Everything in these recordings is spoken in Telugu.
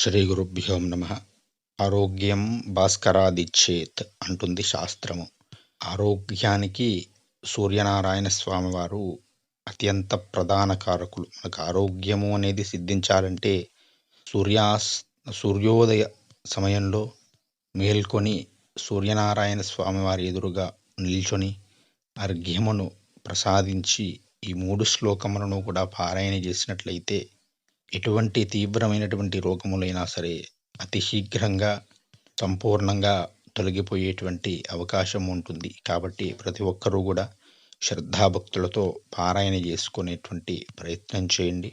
శ్రీ గురుభ్యో నమ. ఆరోగ్యం భాస్కరాదిచ్చేత్ అంటుంది శాస్త్రము. ఆరోగ్యానికి సూర్యనారాయణ స్వామి వారు అత్యంత ప్రధాన కారకులు. మనకు ఆరోగ్యము అనేది సిద్ధించాలంటే సూర్యాస్ సూర్యోదయ సమయంలో మేల్కొని సూర్యనారాయణ స్వామి వారి ఎదురుగా నిల్చొని అర్ఘ్యమును ప్రసాదించి ఈ మూడు శ్లోకములను కూడా పారాయణ చేసినట్లయితే ఎటువంటి తీవ్రమైనటువంటి రోగములైనా సరే అతి శీఘ్రంగా సంపూర్ణంగా తొలగిపోయేటువంటి అవకాశం ఉంటుంది. కాబట్టి ప్రతి ఒక్కరూ కూడా శ్రద్ధాభక్తులతో పారాయణ చేసుకునేటువంటి ప్రయత్నం చేయండి.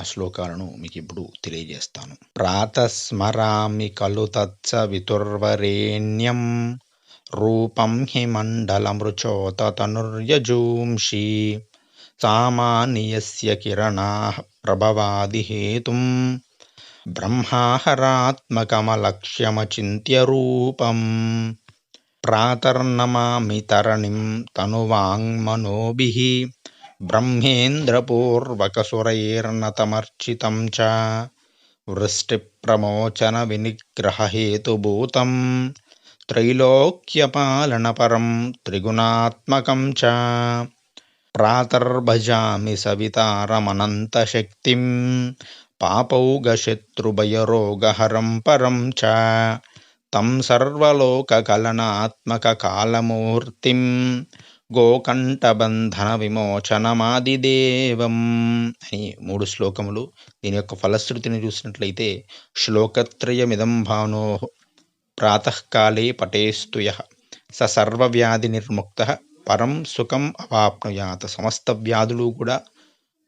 ఆ శ్లోకాలను మీకు ఇప్పుడు తెలియజేస్తాను. ప్రాతస్మరామి కలు తత్స వితుర్వరేణ్యం రూపం హిమండలమృచోత తనుర్యజూంషి సామానియస్య కిరణా ప్రభవాది హేతుం బ్రహ్మాహరాత్మకమలక్ష్యమచింత్య రూపం ప్రాతర్నమామి తరణిం తనువాంగ్మనోభి బ్రహ్మేంద్రపూర్వకసురైర్నతమర్చితం చ వృష్టిప్రమోచన వినిగ్రహహేతుభూతం త్రైలోక్యపాలనపరం త్రిగుణాత్మకం చ ప్రాతర్భజామి సవితారమనంతశక్తిం పాపౌగశత్రుభయరోగహరం పరం చ తం సర్వలోకకలనాత్మకకాలమూర్తిం గోకంఠబంధన విమోచనమాదిదేవం అని మూడు శ్లోకములు. దీని యొక్క ఫలశ్రుతిని చూసినట్లయితే శ్లోకత్రయమిదం భానో ప్రాతకాలే పటేస్తుయ స సర్వవ్యాధి నిర్ముక్త పరం సుఖం అవాప్నుయాత. సమస్త వ్యాధులు కూడా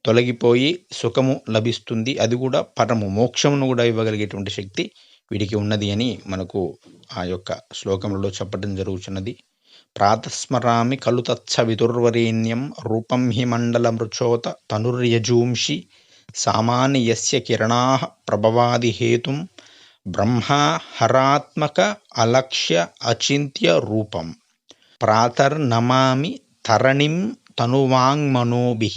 తొలగిపోయి సుఖము లభిస్తుంది. అది కూడా పరము మోక్షమును కూడా ఇవ్వగలిగేటువంటి శక్తి వీడికి ఉన్నది అని మనకు ఆ యొక్క శ్లోకములలో చెప్పడం జరుగుతున్నది ప్రాతస్మరామి కలు తత్స విదుర్వరేణ్యం రూపం హి మండల మృచోత తనుర్యజూంషి సామాన్యస్య కిరణా ప్రభవాది హేతుం బ్రహ్మ హరాత్మక అలక్ష్య అచింత్య రూపం. ప్రాతర్నమామి తరణిం తనువాङ्మనోభిः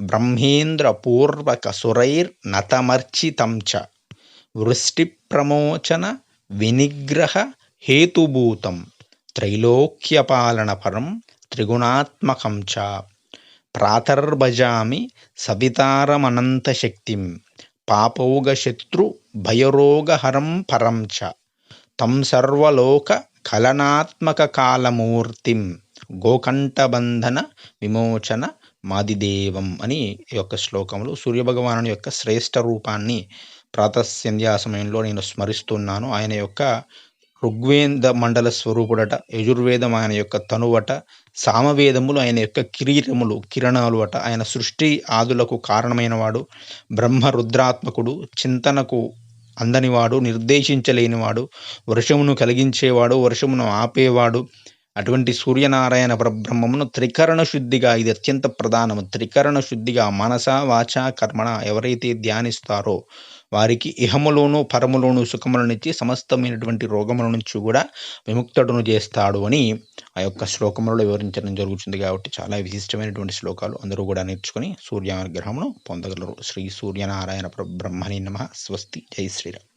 బ్రహ్మేంద్రపూర్వకసురైర్నతమర్చితం చ. వృష్టిప్రమోచన వినిగ్రహ హేతుభూతం. త్రైలోక్యపాలనపరం త్రిగుణాత్మకం చ. ప్రాతర్భజామి సవితారమనంతశక్తిం పాపౌగశత్రు భయరోగహరం పరం చ. తం సర్వలోక కలనాత్మక కాలమూర్తిం గోకంఠబంధన విమోచన మాదిదేవం అని ఈ యొక్క శ్లోకములు. సూర్యభగవాను యొక్క శ్రేష్ఠ రూపాన్ని ప్రాతస్యంధ్యా సమయంలో నేను స్మరిస్తున్నాను. ఆయన యొక్క ఋగ్వేద మండల స్వరూపుడట యజుర్వేదం ఆయన యొక్క తనువట సామవేదములు ఆయన యొక్క కిరీటములు కిరణాలు అట ఆయన సృష్టి ఆదులకు కారణమైనవాడు బ్రహ్మ రుద్రాత్మకుడు చింతనకు అందనివాడు నిర్దేశించలేనివాడు వర్షమును కలిగించేవాడు వర్షమును ఆపేవాడు అటువంటి సూర్యనారాయణ పరబ్రహ్మమును త్రికరణ శుద్ధిగా ఇది అత్యంత ప్రధానము. త్రికరణ శుద్ధిగా మనస వాచ కర్మణ ఎవరైతే ధ్యానిస్తారో వారికి ఇహములోను పరములోను సుఖములనిచ్చి సమస్తమైనటువంటి రోగముల నుంచి కూడా విముక్తుడును చేస్తాడు అని ఆ యొక్క శ్లోకములలో వివరించడం జరుగుతుంది కాబట్టి చాలా విశిష్టమైనటువంటి శ్లోకాలు అందరూ కూడా నేర్చుకుని సూర్యానుగ్రహమును పొందగలరు. శ్రీ సూర్యనారాయణ బ్రహ్మని నమ. స్వస్తి. జై శ్రీరామ్.